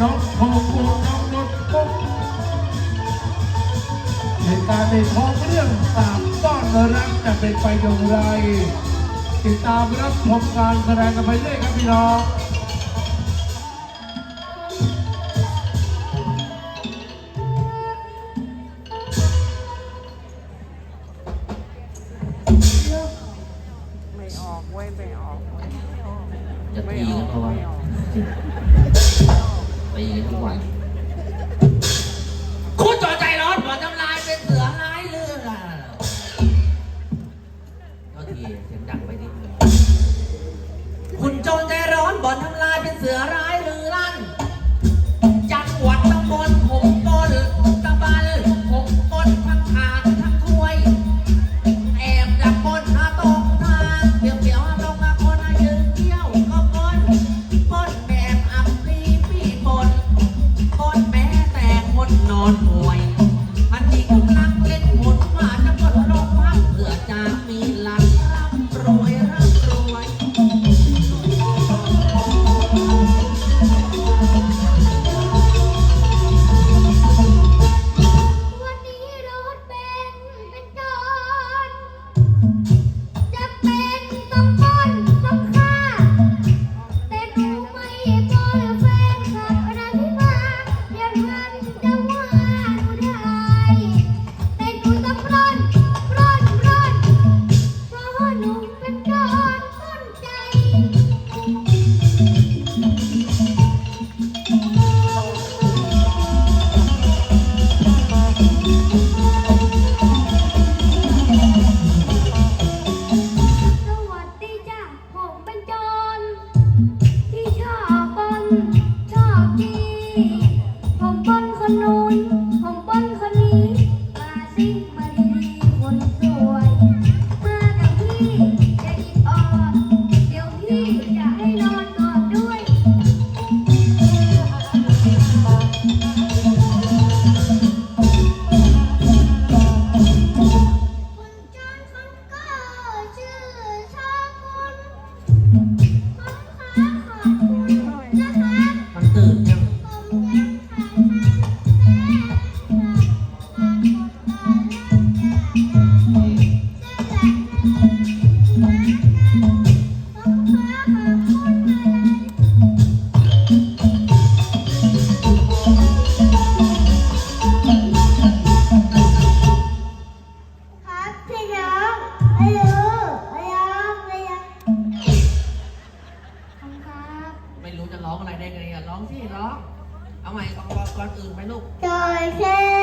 น้องทองวงน้องนนท์ปุ๊บเหตุการณ์ในท้องเรื่องสามต้อนรักจะเป็นไปอย่างไร ติดตามรับชมการแสดงกันไปเรื่อยครับพี่น้องไม่ออกเว้ยไม่ออกเว้ยจะไม่ตีอกัอนกเพราะว่าไม่ออก ตีกันทุกวันคุณจอใจร้อนหัวทำลายเป็นเสือร้ายเรื่องอะก็ทีเสียงดังไปนิดนึงคุณโจรใจร้อนบ่อนทำลายเป็นเสือร้าย ไม่รู้จะร้องอะไรได้ไงอะร้องสิร้อง เอาใหม่ก่อนก่อนอื่นไปลูก จอยแค่